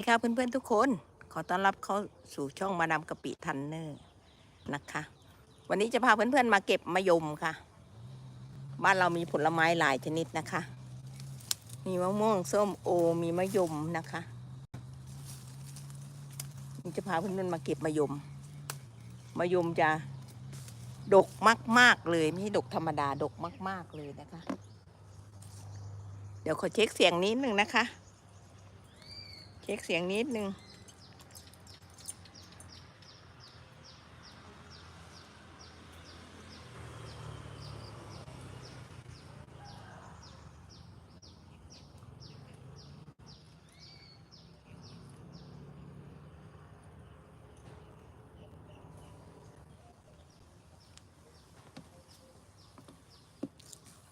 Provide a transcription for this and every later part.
ีค่ะเพื่อนๆทุกคน ขอต้อนรับเข้าสู่ช่องมาดามกะปิทันเนอร์นะคะ วันนี้จะพาเพื่อนๆมาเก็บมะยมค่ะ บ้านเรามีผลไม้หลายชนิดนะคะ มีมะม่วงส้มโอมีมะยมนะคะนี่จะพาเพื่อนๆมาเก็บมะยมมะยมจะดกมาก ๆเลยไม่ใช่ดกธรรมดาดกมาก ๆเลยนะคะ เดี๋ยวขอเช็คเสียงนิดหนึ่งนะคะ ช็คเสียงนิดนึง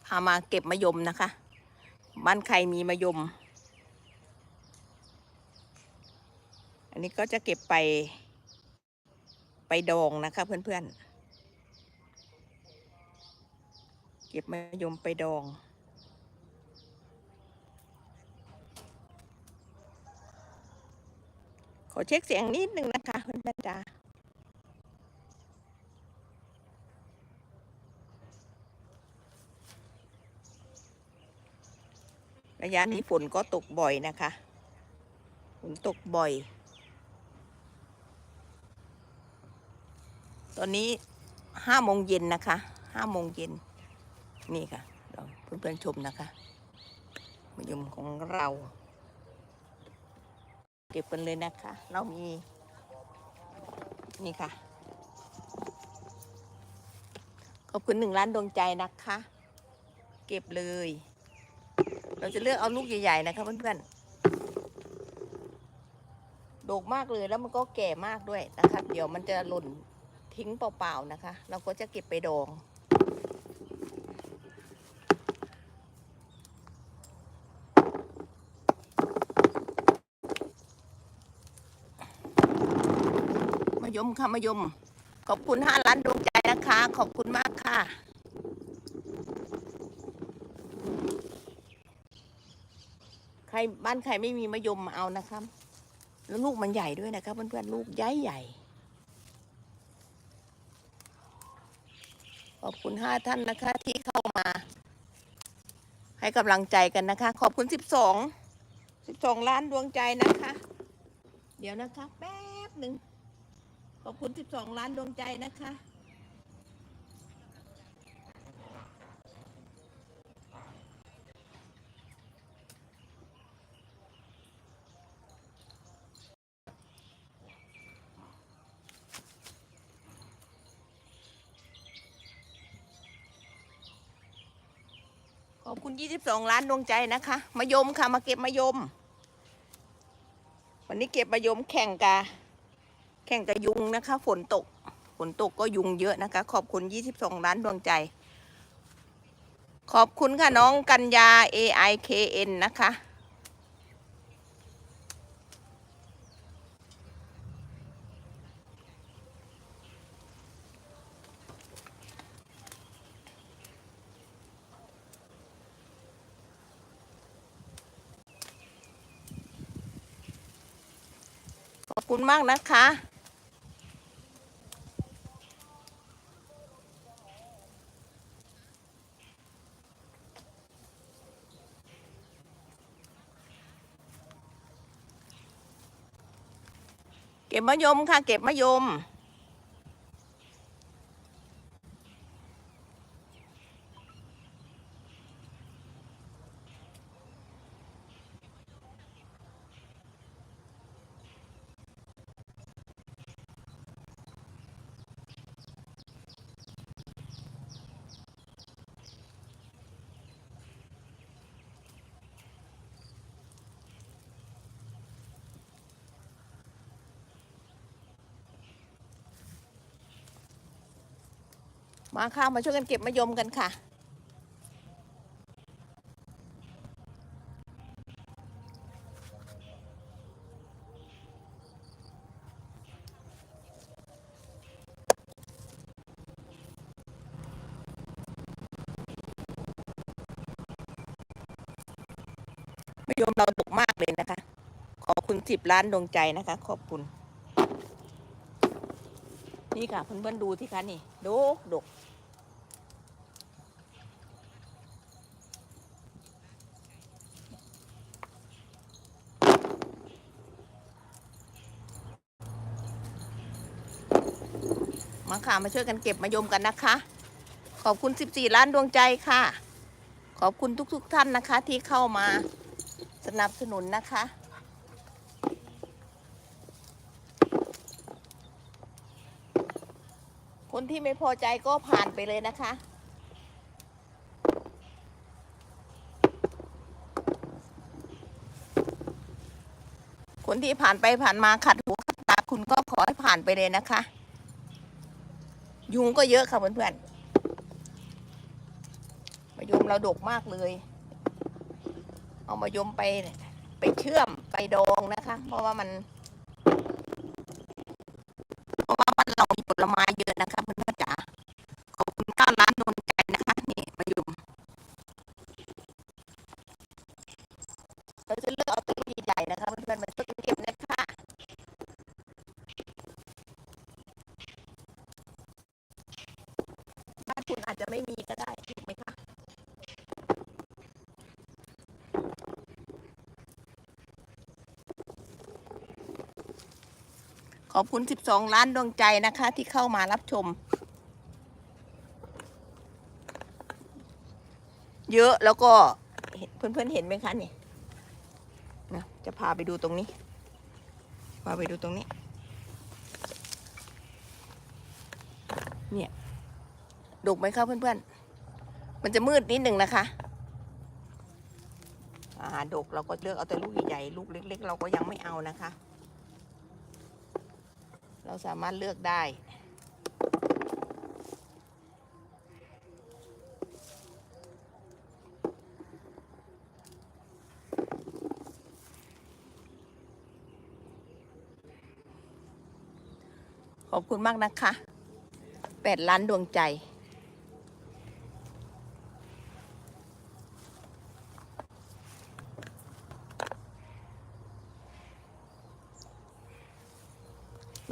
พามาเก็บมะยมนะคะ บ้านใครมีมะยม นนี้ก็จะเก็บไป ไปดองนะคะเพื่อนๆ เก็บมะยมไปดอง ขอเช็คเสียงนิดนึงนะคะเพื่อนๆจ้าระยะนี้ฝนก็ตกบ่อยนะคะ ฝนตกบ่อย ตอนนี้ห้าโมงเย็นนะคะห้าโมงเย็นนี่ค่ะเราเพื่อนๆชมนะคะมะยมของเรา เก็บกันเลยนะคะ เรามีนี่ค่ะขอบคุณหนึ่งล้านดวงใจนะคะ เก็บเลย เราจะเลือกเอาลูกใหญ่ ๆ นะคะเพื่อนๆโดกมากเลยแล้วมันก็แก่มากด้วยนะคะเดี๋ยวมันจะหล่น ทิ้งเปล่าๆนะคะ เราก็จะเก็บไปดอง มายมค่ะมายม ขอบคุณห้าล้านดวงใจนะคะ ขอบคุณมากค่ะใครบ้านใครไม่มีมะยมมาเอานะครับ แล้วลูกมันใหญ่ด้วยนะครับเพื่อนๆลูกใหญ่ใหญ่ อบคุณห้าท่านนะคะที่เข้ามา ให้กำลังใจกันนะคะ ขอบคุณสิบสองสิบสองล้านดวงใจนะคะ เดี๋ยวนะคะ แป๊บหนึ่งขอบคุณสิบสองล้านดวงใจนะคะ ขอบคุณ 22 ล้านดวงใจนะคะมายมค่ะ มาเก็บมายม วันนี้เก็บมายมแข่งกาแข่งกับยุงนะคะ ฝนตก ฝนตกก็ยุงเยอะนะคะ ขอบคุณ 22 ล้านดวงใจ ขอบคุณค่ะน้องกัญญา AIKN นะคะ คุณมากนะคะ เก็บมะยมค่ะ เก็บมะยม มาค่ะมาช่วยกันเก็บมะยมกันค่ะมะยมเราดกมากเลยนะคะ ขอบคุณสิบล้านดวงใจนะคะ ขอบคุณ นี่ค่ะเพื่อนๆดูที่คะนี่ดกดก มาช่วยกันเก็บมายมกันนะคะ ขอบคุณ 14 ล้านดวงใจค่ะ ขอบคุณทุกๆทท่านนะคะ ที่เข้ามาสนับสนุนนะคะ คนที่ไม่พอใจก็ผ่านไปเลยนะคะคนที่ผ่านไปผ่านมาขัดหูขัดตาคุณก็ขอให้ผ่านไปเลยนะคะ ยุงก็เยอะค่ะเพื่อนๆมายมเราดกมากเลย เอามายมไปไปเชื่อมไปดองนะคะ เพราะว่ามัน อบคุณ 12 ล้านดวงใจนะคะ ที่เข้ามารับชม เยอะแล้วก็เห็นเพื่อนๆเห็นไหมคะนี่นะจะพาไปดูตรงนี้ พาไปดูตรงนี้ เนี่ยดกไหมคะเพื่อนๆ มันจะมืดนิดหนึ่งนะคะอ่าดกเราก็เลือกเอาแต่ลูกใหญ่ๆ ลูกเล็ก ๆ เราก็ยังไม่เอานะคะ เราสามารถเลือกได้ ขอบคุณมากนะคะแปดล้านดวงใจ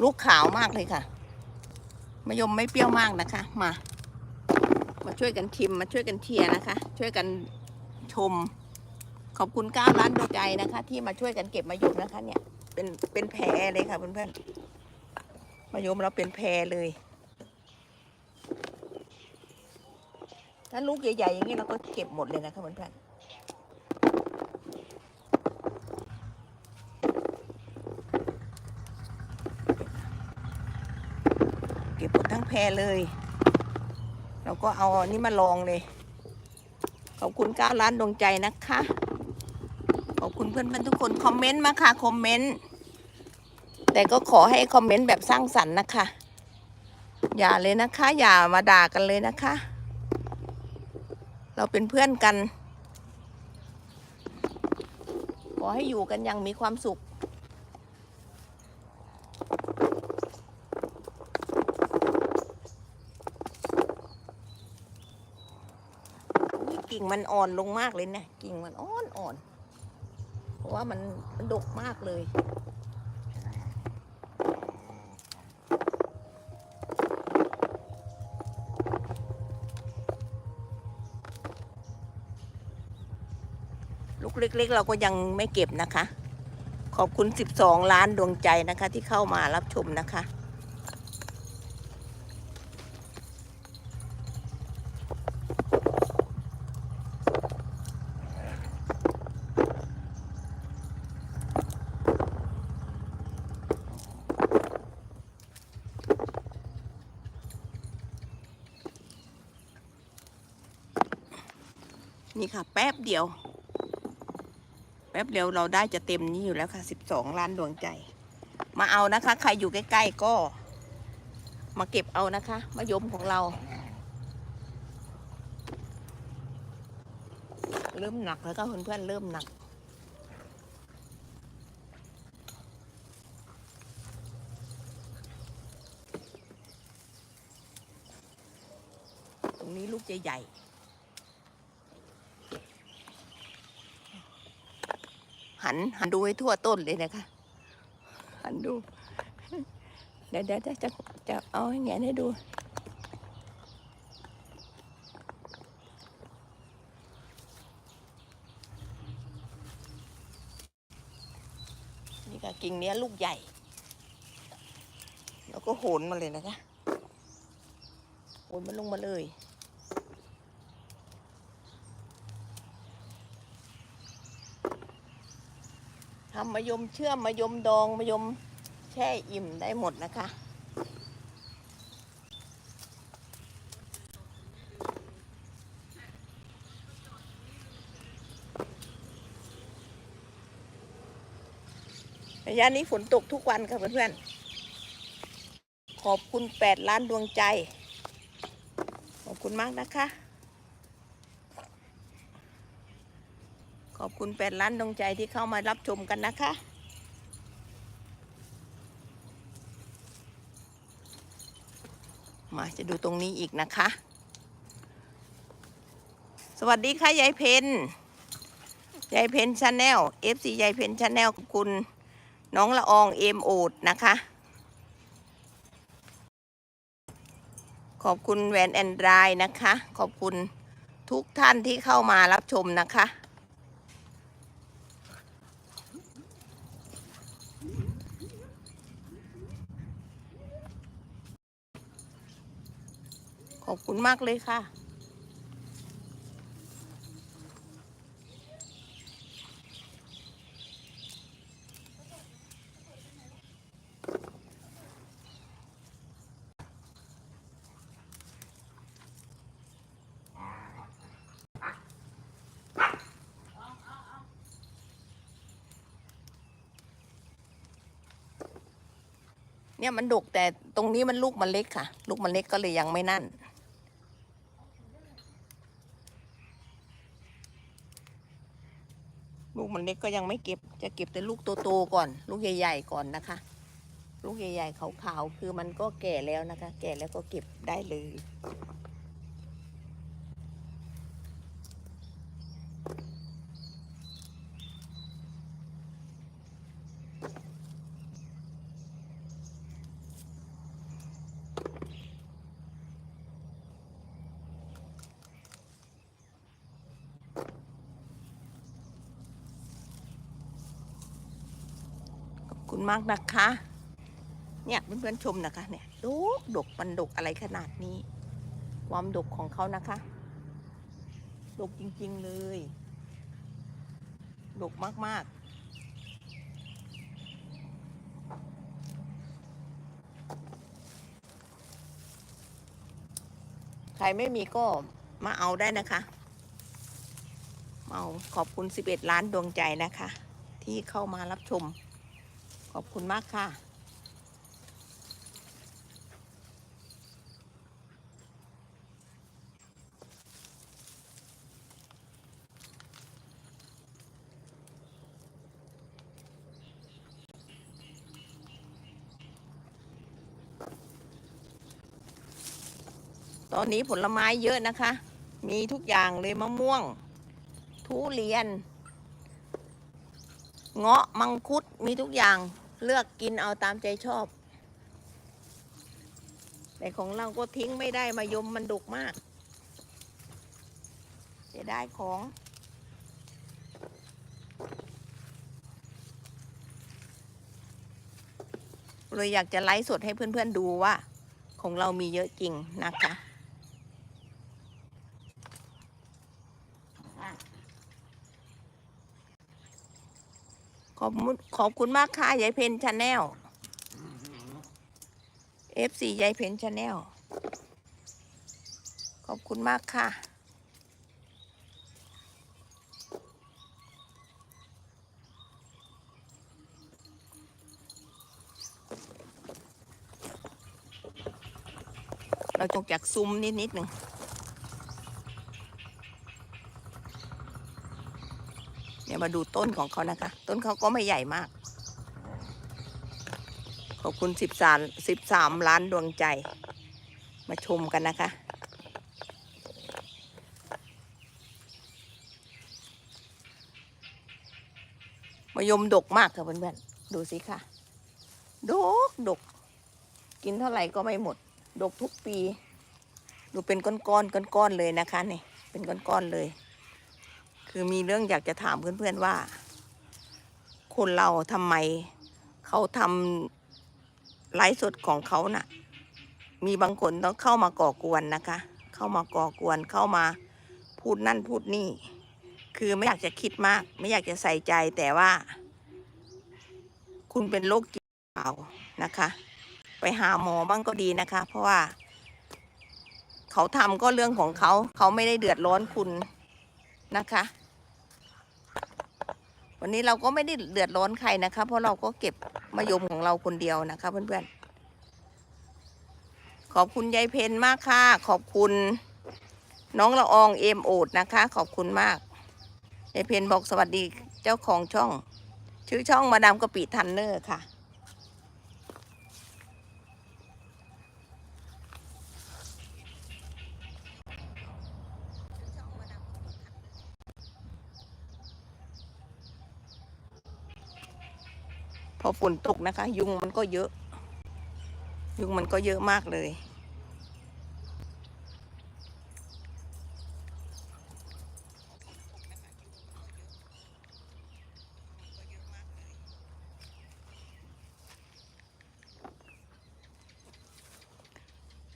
ลูกขาวมากเลยค่ะมะยมไม่เปรี้ยวมากนะคะ มา มาช่วยกันชิมมาช่วยกันเชียร์นะคะ ช่วยกันชม ขอบคุณก้าล้านดวงใจนะคะ ที่มาช่วยกันเก็บมะยมนะคะ เนี่ย เป็นเป็นแพรเลยค่ะเพื่อนๆมะยมเราเป็นแพรเลย ถ้าลูกใหญ่ๆอย่างนี้เราก็เก็บหมดเลยนะคะเพื่อนๆ เก็บหมดทั้งแพ รเลย เราก็เอาอันนี้มาลองเลย ขอบคุณก้าวล้านดวงใจนะคะ ขอบคุณเพื่อนๆทุกคนคอมเมนต์มาค่ะคอมเมนต์แต่ก็ขอให้คอมเมนต์แบบสร้างสรรค์นะคะ อย่าเลยนะคะ อย่ามาด่ากันเลยนะคะ เราเป็นเพื่อนกัน ขอให้อยู่กันอย่างมีความสุข อุ๊ยกิ่ง มันอ่อนลงมากเลยเนี่ยกิ่งมันอ่อนอ่อน เพราะว่ามันมันดกมากเลยลูกเล็ก ๆ เราก็ยังไม่เก็บนะคะ ขอบคุณ 12 ล้านดวงใจนะคะ ที่เข้ามารับชมนะคะ นี่ค่ะ แป๊บเดียว แป๊บเดียวเราได้จะเต็มนี้อยู่แล้วค่ะ12ล้านดวงใจ มาเอานะคะ ใครอยู่ใกล้ๆก็ มาเก็บเอานะคะมะยมของเรา เริ่มหนักแล้วก็เพื่อนๆเริ่มหนักตรงนี้ลูกใหญ่ หัน หันดูให้ทั่วต้นเลยนะคะ หันดู เดี๋ยวเดี๋ยวจะจะเอาให้แงนให้ดูนี่ค่ะกิ่งเนี้ยลูกใหญ่ แล้วก็โหนมาเลยนะคะโหนมันลงมาเลย มะยมเชื่อมมะยมดองมะยมแช่อิ่มได้หมดนะคะ ระยะนี้ฝนตกทุกวันค่ะเพื่อนๆ ขอบคุณแปดล้านดวงใจ ขอบคุณมากนะคะ ขอบคุณแปดล้านดวงใจที่เข้ามารับชมกันนะคะ มาจะดูตรงนี้อีกนะคะ สวัสดีค่ะยายเพนยายเพนชาแนล FC ยายเพนชาแนลขอบคุณน้องละอองเอมโอดนะคะ ขอบคุณแวนแอนดรายนะคะ ขอบคุณทุกท่านที่เข้ามารับชมนะคะ ขอบคุณมากเลยค่ะ เนี่ยมันดกแต่ตรงนี้มันลูกมันเล็กค่ะ ลูกมันเล็กก็เลยยังไม่นั่น ลูกมัน เล็กก็ยังไม่เก็บ จะเก็บแต่ลูกโตๆก่อน ลูกใหญ่ ๆ ก่อนนะคะ ลูกใหญ่ ๆ ขาวๆ คือมันก็แก่แล้วนะคะ แก่แล้วก็เก็บได้เลย คุณมากนะคะ เนี่ยเพื่อนๆชมนะคะ เนี่ยดกดกมันดกอะไรขนาดนี้ ความดกของเขานะคะดกจริงๆเลยดกมากๆใครไม่มีก็มาเอาได้นะคะมาเอาขอบคุณ 11 ล้านดวงใจนะคะ ที่เข้ามารับชม ขอบคุณมากค่ะตอนนี้ผลไม้เยอะนะคะ มีทุกอย่างเลยมะม่วง ทุเรียน เงาะ มังคุด มีทุกอย่าง เลือกกินเอาตามใจชอบ แต่ของเราก็ทิ้งไม่ได้มายมมันดุกมากเสียดายของเลยอยากจะไลฟ์สดให้เพื่อนๆดูว่า ของเรามีเยอะจริงนะคะ อบคุณขอบคุณมากค่ะยายเพนชาแนล FC ยายเพนชาแนลขอบคุณมากค่ะ เราจงจากซุมนิดนิดหนึ่ง เดี๋ยวมาดูต้นของเขานะคะ ต้นเขาก็ไม่ใหญ่มาก ขอบคุณสิบสามสิบสามล้านดวงใจ มาชมกันนะคะมายมดกมากค่ะเพื่อนๆ ดูสิค่ะ ดกดก กินเท่าไหร่ก็ไม่หมด ดกทุกปี ดูเป็นก้อนก้อนก้อนๆเลยนะคะนี่ เป็นก้อนก้อนๆเลย คือมีเรื่องอยากจะถามเพื่อนๆว่า คนเราทำไมเขาทำไลฟ์สดของเขาน่ะ มีบางคนต้องเข้ามาก่อกวนนะคะ เข้ามาก่อกวนเข้ามาพูดนั่นพูดนี่ คือไม่อยากจะคิดมาก ไม่อยากจะใส่ใจแต่ว่า คุณเป็นโรคจิตเปล่านะคะ ไปหาหมอบ้างก็ดีนะคะ เพราะว่าเขาทำก็เรื่องของเขา เขาไม่ได้เดือดร้อนคุณนะคะ วันนี้เราก็ไม่ได้เดือดร้อนใครนะคะ เพราะเราก็เก็บมะยมของเราคนเดียวนะคะเพื่อนๆ ขอบคุณยายเพนมากค่ะ ขอบคุณ น้องละอองเอมโอดนะคะ ขอบคุณมากยายเพนบอกสวัสดีเจ้าของช่อง ชื่อช่องมาดามกะปิทันเนอร์ค่ะ อฝนตกนะคะ ยุงมันก็เยอะ ยุงมันก็เยอะมากเลย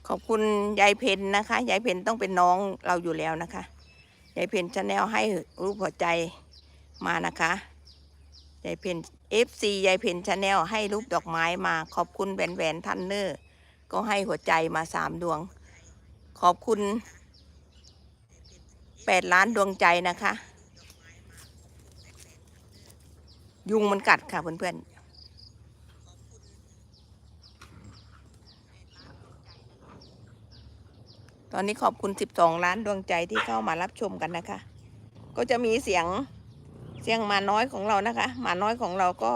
ขอบคุณยายเพนนะคะ ยายเพนต้องเป็นน้องเราอยู่แล้วนะคะ ยายเพนชาแนลให้รูปหัวใจมานะคะ ยายเพน FC ยายเพนชาแนลให้รูปดอกไม้มาขอบคุณแหวนแหวนทันเนอร์ ก็ให้หัวใจมาสามดวง ขอบคุณแปดล้านดวงใจนะคะ ยุงมันกัดค่ะเพื่อนๆตอนนี้ขอบคุณ 12 ล้านดวงใจที่เข้ามารับชมกันนะคะ ก็จะมีเสียง เสียงหมาน้อยของเรานะคะ หมาน้อยของเราก็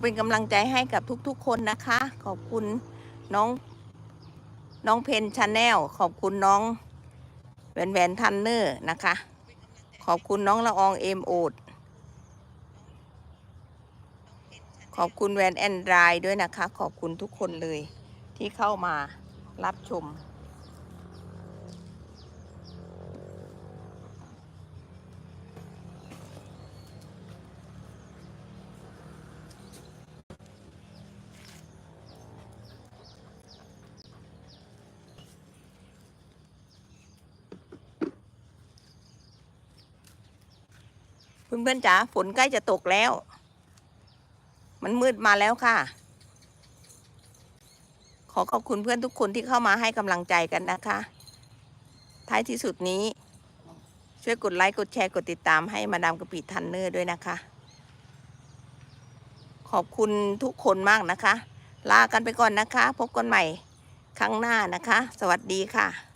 เป็นกำลังใจให้กับทุกๆ คนนะคะ ขอบคุณน้องน้องเพนชาแนลขอบคุณน้องแหวนแหวนทันเนอร์นะคะ ขอบคุณน้องละอองเอมโอดขอบคุณแวนแอนดรายด้วยนะคะ ขอบคุณทุกคนเลยที่เข้ามารับชม เพื่อนๆจ๋าฝนใกล้จะตกแล้ว มันมืดมาแล้วค่ะ ขอขอบคุณเพื่อนทุกคนที่เข้ามาให้กำลังใจกันนะคะ ท้ายที่สุดนี้ ช่วยกดไลค์กดแชร์กดติดตามให้มาดามกะปิทันเนอร์ด้วยนะคะ ขอบคุณทุกคนมากนะคะ ลากันไปก่อนนะคะ พบกันใหม่ครั้งหน้านะคะ สวัสดีค่ะ